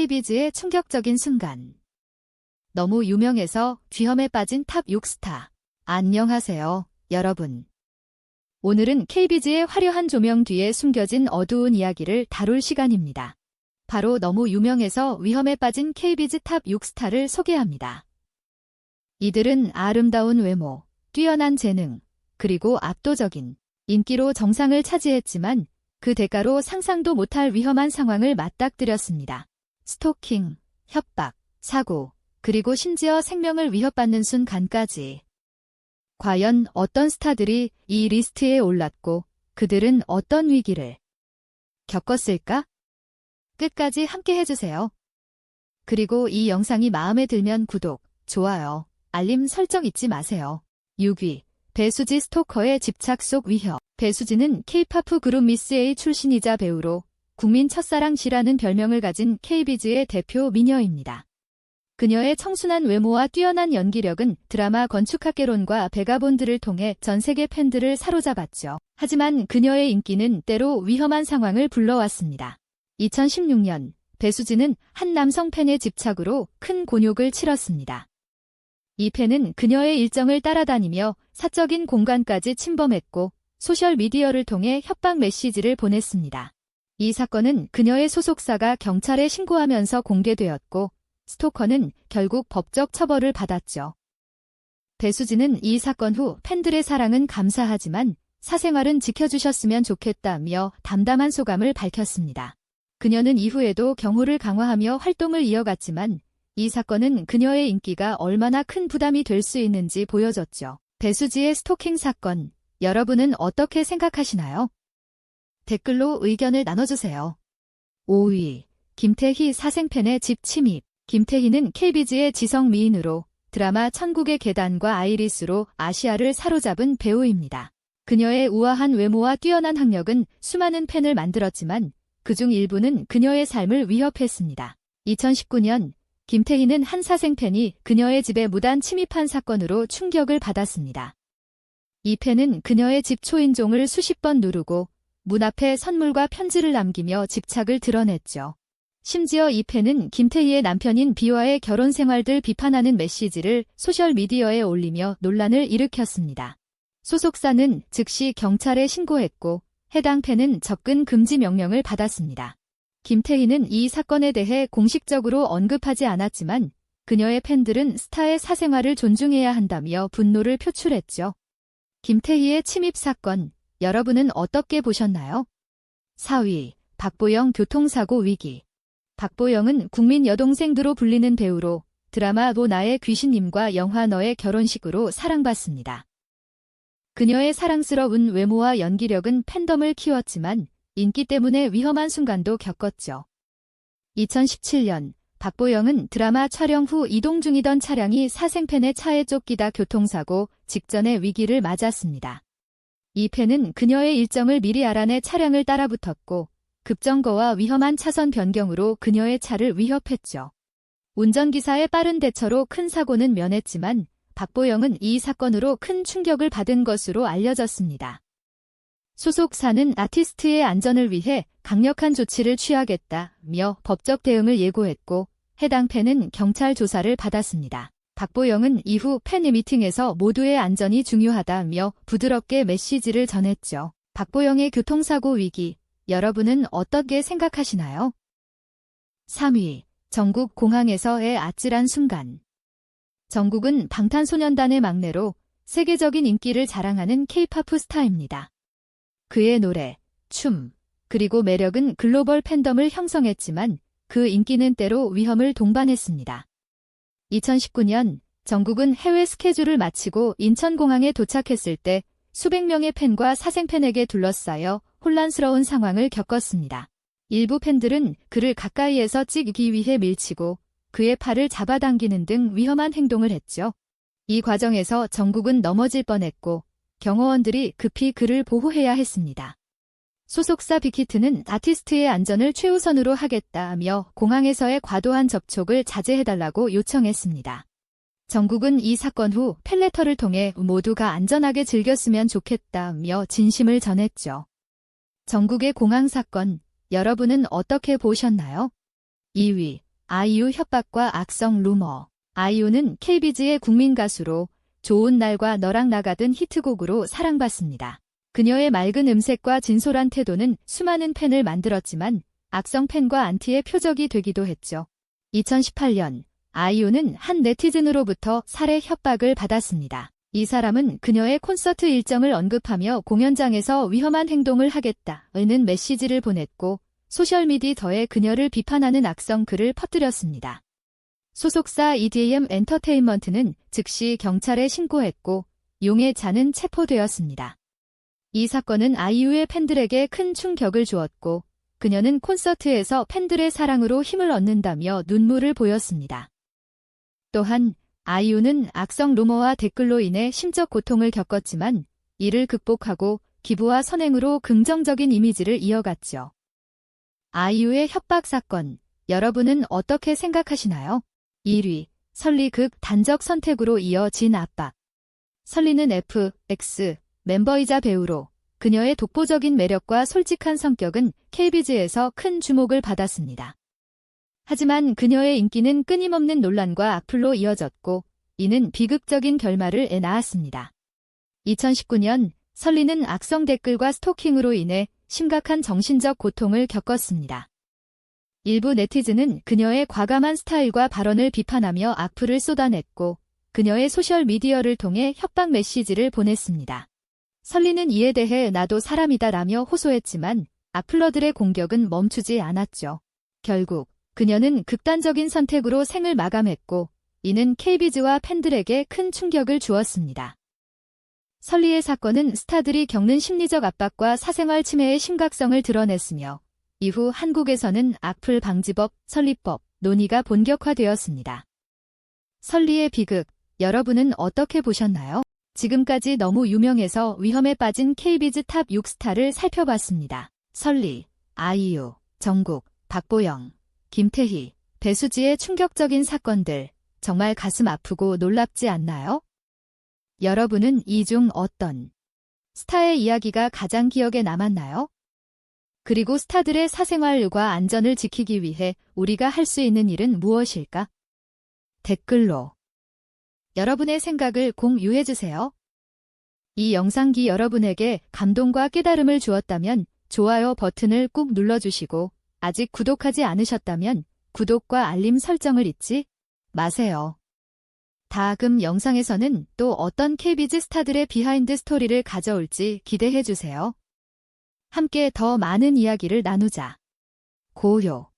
KB즈의 충격적인 순간. 너무 유명해서 귀염에 빠진 탑 6스타. 안녕하세요, 여러분. 오늘은 KB즈의 화려한 조명 뒤에 숨겨진 어두운 이야기를 다룰 시간입니다. 바로 너무 유명해서 위험에 빠진 KB즈 탑 6스타를 소개합니다. 이들은 아름다운 외모, 뛰어난 재능, 그리고 압도적인 인기로 정상을 차지했지만 그 대가로 상상도 못할 위험한 상황을 맞닥뜨렸습니다. 스토킹, 협박, 사고, 그리고 심지어 생명을 위협받는 순간까지. 과연 어떤 스타들이 이 리스트에 올랐고 그들은 어떤 위기를 겪었을까? 끝까지 함께 해주세요. 그리고 이 영상이 마음에 들면 구독, 좋아요, 알림 설정 잊지 마세요. 6위. 배수지 스토커의 집착 속 위협. 배수지는 K-팝 그룹 미스 A 출신이자 배우로 국민 첫사랑 시라는 별명을 가진 KB즈의 대표 미녀입니다. 그녀의 청순한 외모와 뛰어난 연기력은 드라마 건축학개론과 베가본드를 통해 전 세계 팬들을 사로잡았죠. 하지만 그녀의 인기는 때로 위험한 상황을 불러왔습니다. 2016년 배수진은 한 남성 팬의 집착으로 큰 곤욕을 치렀습니다. 이 팬은 그녀의 일정을 따라다니며 사적인 공간까지 침범했고 소셜미디어를 통해 협박 메시지를 보냈습니다. 이 사건은 그녀의 소속사가 경찰에 신고하면서 공개되었고 스토커는 결국 법적 처벌을 받았죠. 배수진은 이 사건 후 팬들의 사랑은 감사하지만 사생활은 지켜주셨으면 좋겠다며 담담한 소감을 밝혔습니다. 그녀는 이후에도 경호를 강화하며 활동을 이어갔지만 이 사건은 그녀의 인기가 얼마나 큰 부담이 될 수 있는지 보여줬죠. 배수지의 스토킹 사건, 여러분은 어떻게 생각하시나요? 댓글로 의견을 나눠주세요. 5위, 김태희 사생팬의 집 침입. 김태희는 KB즈의 지성 미인으로 드라마 천국의 계단과 아이리스로 아시아를 사로잡은 배우입니다. 그녀의 우아한 외모와 뛰어난 학력은 수많은 팬을 만들었지만 그중 일부는 그녀의 삶을 위협했습니다. 2019년 김태희는 한 사생팬이 그녀의 집에 무단 침입한 사건으로 충격을 받았습니다. 이 팬은 그녀의 집 초인종을 수십 번 누르고 문 앞에 선물과 편지를 남기며 집착을 드러냈죠. 심지어 이 팬은 김태희의 남편인 비와의 결혼 생활들 비판하는 메시지를 소셜미디어에 올리며 논란을 일으켰습니다. 소속사는 즉시 경찰에 신고했고 해당 팬은 접근 금지 명령을 받았습니다. 김태희는 이 사건에 대해 공식적으로 언급하지 않았지만 그녀의 팬들은 스타의 사생활을 존중해야 한다며 분노를 표출했죠. 김태희의 침입 사건, 여러분은 어떻게 보셨나요? 4위, 박보영 교통사고 위기. 박보영은 국민 여동생으로 불리는 배우로 드라마 너 나의 귀신님과 영화 너의 결혼식으로 사랑받습니다. 그녀의 사랑스러운 외모와 연기력은 팬덤을 키웠지만 인기 때문에 위험한 순간도 겪었죠. 2017년 박보영은 드라마 촬영 후 이동 중이던 차량이 사생팬의 차에 쫓기다 교통사고 직전의 위기를 맞았습니다. 이 팬은 그녀의 일정을 미리 알아내 차량을 따라붙었고 급정거와 위험한 차선 변경으로 그녀의 차를 위협했죠. 운전기사의 빠른 대처로 큰 사고는 면했지만 박보영은 이 사건으로 큰 충격을 받은 것으로 알려졌습니다. 소속사는 아티스트의 안전을 위해 강력한 조치를 취하겠다며 법적 대응을 예고했고 해당 팬은 경찰 조사를 받았습니다. 박보영은 이후 팬 미팅에서 모두의 안전이 중요하다며 부드럽게 메시지를 전했죠. 박보영의 교통사고 위기, 여러분은 어떻게 생각하시나요? 3위, 전국 공항에서의 아찔한 순간. 정국은 방탄소년단의 막내로 세계적인 인기를 자랑하는 케이팝 스타입니다. 그의 노래, 춤, 그리고 매력은 글로벌 팬덤을 형성했지만 그 인기는 때로 위험을 동반했습니다. 2019년 정국은 해외 스케줄을 마치고 인천공항에 도착했을 때 수백 명의 팬과 사생팬에게 둘러싸여 혼란스러운 상황을 겪었습니다. 일부 팬들은 그를 가까이에서 찍기 위해 밀치고 그의 팔을 잡아당기는 등 위험한 행동을 했죠. 이 과정에서 정국은 넘어질 뻔했고 경호원들이 급히 그를 보호해야 했습니다. 소속사 빅히트는 아티스트의 안전을 최우선으로 하겠다며 공항에서의 과도한 접촉을 자제해달라고 요청했습니다. 정국은 이 사건 후 팬레터를 통해 모두가 안전하게 즐겼으면 좋겠다며 진심을 전했죠. 정국의 공항 사건, 여러분은 어떻게 보셨나요? 2위, 아이유 협박과 악성 루머. 아이유는 KBG의 국민 가수로 좋은 날과 너랑 나가 든 히트곡으로 사랑받습니다. 그녀의 맑은 음색과 진솔한 태도는 수많은 팬을 만들었지만 악성 팬과 안티의 표적이 되기도 했죠. 2018년 아이유는 한 네티즌으로부터 살해 협박을 받았습니다. 이 사람은 그녀의 콘서트 일정을 언급하며 공연장에서 위험한 행동을 하겠다는 메시지를 보냈고 소셜미디어에 그녀를 비판하는 악성 글을 퍼뜨렸습니다. 소속사 EDM 엔터테인먼트는 즉시 경찰에 신고했고 용의 자는 체포되었습니다. 이 사건은 아이유의 팬들에게 큰 충격을 주었고 그녀는 콘서트에서 팬들의 사랑으로 힘을 얻는다며 눈물을 보였습니다. 또한 아이유는 악성 루머와 댓글로 인해 심적 고통을 겪었지만 이를 극복하고 기부와 선행으로 긍정적인 이미지를 이어갔죠. 아이유의 협박 사건, 여러분은 어떻게 생각하시나요? 1위, 설리 극 단적 선택으로 이어진 압박. 설리는 F, X, 멤버이자 배우로 그녀의 독보적인 매력과 솔직한 성격은 KBG에서 큰 주목을 받았습니다. 하지만 그녀의 인기는 끊임없는 논란과 악플로 이어졌고 이는 비극적인 결말을 낳았습니다. 2019년 설리는 악성 댓글과 스토킹으로 인해 심각한 정신적 고통을 겪었습니다. 일부 네티즌은 그녀의 과감한 스타일과 발언을 비판하며 악플을 쏟아냈고 그녀의 소셜미디어를 통해 협박 메시지를 보냈습니다. 설리는 이에 대해 나도 사람이다 라며 호소했지만 악플러들의 공격은 멈추지 않았죠. 결국 그녀는 극단적인 선택으로 생을 마감했고 이는 KB즈와 팬들에게 큰 충격을 주었습니다. 설리의 사건은 스타들이 겪는 심리적 압박과 사생활 침해의 심각성을 드러냈으며 이후 한국에서는 악플 방지법, 설리법, 논의가 본격화되었습니다. 설리의 비극, 여러분은 어떻게 보셨나요? 지금까지 너무 유명해서 위험에 빠진 KB즈 탑 6스타를 살펴봤습니다. 설리, 아이유, 정국, 박보영, 김태희, 배수지의 충격적인 사건들, 정말 가슴 아프고 놀랍지 않나요? 여러분은 이 중 어떤 스타의 이야기가 가장 기억에 남았나요? 그리고 스타들의 사생활과 안전을 지키기 위해 우리가 할 수 있는 일은 무엇일까? 댓글로 여러분의 생각을 공유해주세요. 이 영상기 여러분에게 감동과 깨달음을 주었다면 좋아요 버튼을 꾹 눌러주시고 아직 구독하지 않으셨다면 구독과 알림 설정을 잊지 마세요. 다음 영상에서는 또 어떤 KBZ 스타들의 비하인드 스토리를 가져올지 기대해주세요. 함께 더 많은 이야기를 나누자. 고요.